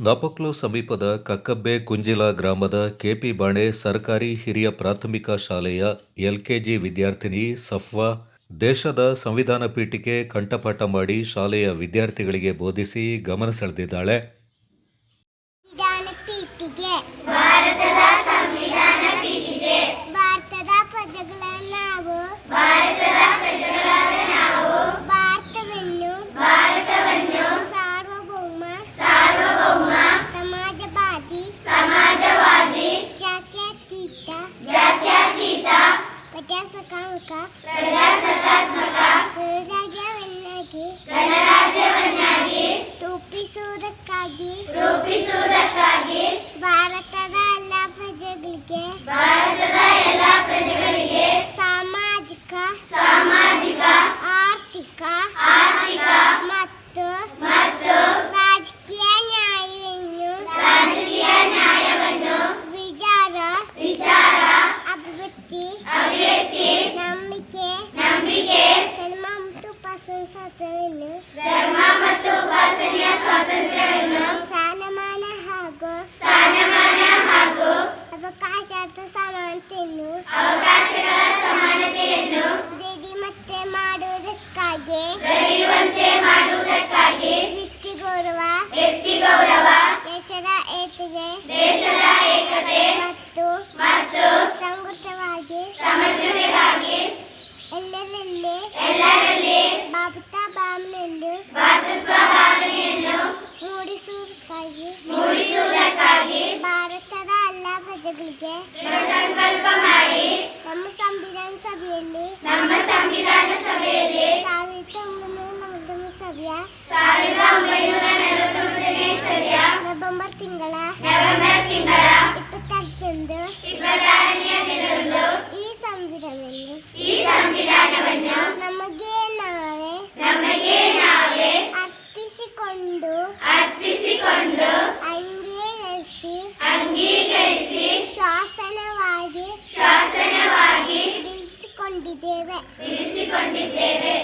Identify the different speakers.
Speaker 1: ನಾಪಕ್ಲು ಸಮೀಪದ ಕಕ್ಕಬ್ಬೆ ಕುಂಜಿಲ ಗ್ರಾಮದ ಕೆಪಿ ಬಾಣೆ ಸರ್ಕಾರಿ ಹಿರಿಯ ಪ್ರಾಥಮಿಕ ಶಾಲೆಯ ಎಲ್ಕೆಜಿ ವಿದ್ಯಾರ್ಥಿನಿ ಸಫ್ವಾ ದೇಶದ ಸಂವಿಧಾನ ಪೀಠಿಕೆ ಕಂಠಪಾಠ ಮಾಡಿ ಶಾಲೆಯ ವಿದ್ಯಾರ್ಥಿಗಳಿಗೆ ಬೋಧಿಸಿ ಗಮನ ಸೆಳೆದಿದ್ದಾಳೆ.
Speaker 2: ಸಂವಿಧಾನ ಪ್ರಜಾಸತ್ತಾತ್ಮಕ ಪ್ರಜಾಸತ್ತಾತ್ಮಕ ಗಣರಾಜ್ಯವನ್ನಾಗಿ ಗಣರಾಜ್ಯವನ್ನಾಗಿ ರೂಪಿಸುವುದಕ್ಕಾಗಿ ರೂಪಿಸುವುದಕ್ಕಾಗಿ ಭಾರತದ ಎಲ್ಲ ಪ್ರಜೆಗಳಿಗೆ ಸ್ಥಾನಮಾನ ಹಾಗೂ ಅವಕಾಶದ ಸಮಾನತೆಯನ್ನು ಅವಕಾಶಗಳ ಸಮಾನತೆಯನ್ನು ಪ್ರಜೆಗಳಿಗೆ ಸಂಕಲ್ಪ ಮಾಡಿ ನಮ್ಮ ಸಂವಿಧಾನ ಸಭೆಯಲ್ಲಿ ನಮ್ಮ ಸಂವಿಧಾನ ಸಭೆಯಲ್ಲಿ ಸಾವಿರದ ಒಂಬೈನೂರ ನಲವತ್ತೊಂಬತ್ತು ಸಭೆಯ ಬಿಡಿಸಿಕೊಂಡಿದ್ದೇವೆ